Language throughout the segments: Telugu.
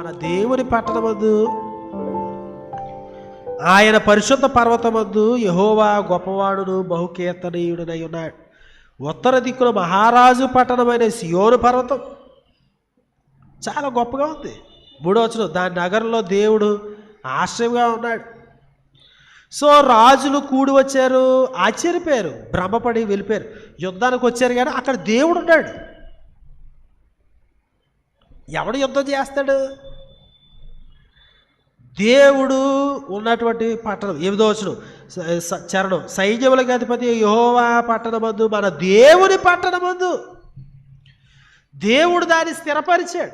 మన దేవుని పట్టణమందు ఆయన పరిశుద్ధ పర్వతమందు యహోవా గొప్పవాడును బహుకీర్తనీయుడనై ఉన్నాడు. ఉత్తర దిక్కున మహారాజు పట్టణమైన సియోను పర్వతం. చాలా గొప్పగా ఉంది. మూడో వచ్చిన దాని నగరంలో దేవుడు ఆశ్రయంగా ఉన్నాడు. సో రాజులు కూడి వచ్చారు ఆశ్చర్యపోయారు భ్రమపడి వెళ్ళిపోయారు. యుద్ధానికి వచ్చారు కానీ అక్కడ దేవుడు ఉన్నాడు. ఎవడు యుద్ధం చేస్తాడు? దేవుడు ఉన్నటువంటి పట్టణం ఎనిమిదో వచ్చును చరణం సైన్యములకు అధిపతి యహోవా పట్టణమందు మన దేవుని పట్టణమందు. దేవుడు దాన్ని స్థిరపరిచాడు.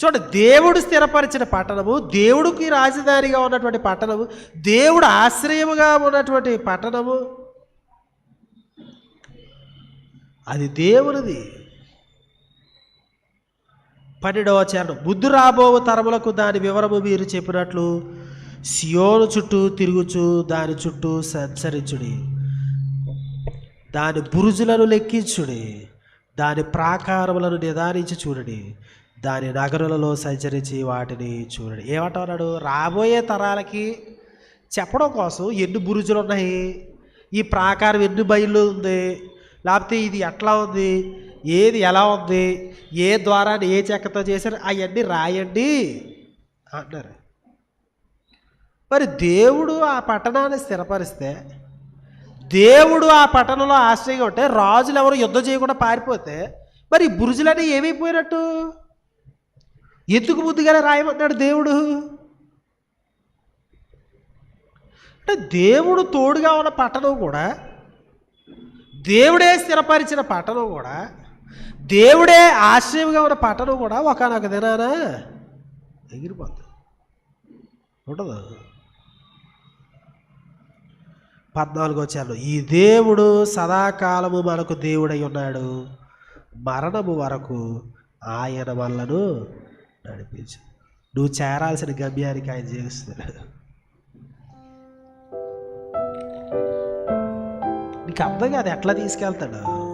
చూడండి దేవుడు స్థిరపరిచిన పట్టణము దేవుడికి రాజధానిగా ఉన్నటువంటి పట్టణము దేవుడు ఆశ్రయముగా ఉన్నటువంటి పట్టణము. అది దేవునిది. పన్నెండవ చరణం బుద్ధు రాబో తరములకు దాని వివరము మీరు చెప్పినట్లు సియోను చుట్టూ తిరుగుచు దాని చుట్టూ సంచరించుడి. దాని బురుజులను లెక్కించుడి. దాని ప్రాకారములను నిదానించి చూడండి. దాని నగరులలో సంచరించి వాటిని చూడండి. ఏమంటున్నాడు? రాబోయే తరాలకి చెప్పడం కోసం ఎన్ని బురుజులు ఉన్నాయి ఈ ప్రాకారం ఎన్ని బయలు ఉంది? లేకపోతే ఇది ఎట్లా ఉంది? ఏది ఎలా ఉంది? ఏ ద్వారా ఏ చెక్కతో చేశారు? అవన్నీ రాయండి అంటున్నారు. మరి దేవుడు ఆ పట్టణాన్ని స్థిరపరిస్తే దేవుడు ఆ పట్టణంలో ఆశ్రయంగా ఉంటే రాజులు ఎవరు యుద్ధం చేయకుండా పారిపోతే మరి బురుజులన్నీ ఏమైపోయినట్టు? ఎందుకు ముందుగానే రాయమన్నాడు దేవుడు? అంటే దేవుడు తోడుగా ఉన్న పట్టణం కూడా దేవుడే స్థిరపరిచిన పట్టణం కూడా దేవుడే ఆశ్రయంగా ఉన్న పట్టణం కూడా ఒకనొక దినాన ఎగిరిపోతుంది ఉండదు? పద్నాలుగో చాలు ఈ దేవుడు సదాకాలము మనకు దేవుడై ఉన్నాడు. మరణము వరకు ఆయన వల్లను నడిపించు. నువ్వు చేరాల్సిన గమ్యానికి ఆయన చేస్తాడు నీకు అర్థం కాదు ఎట్లా తీసుకెళ్తాడు?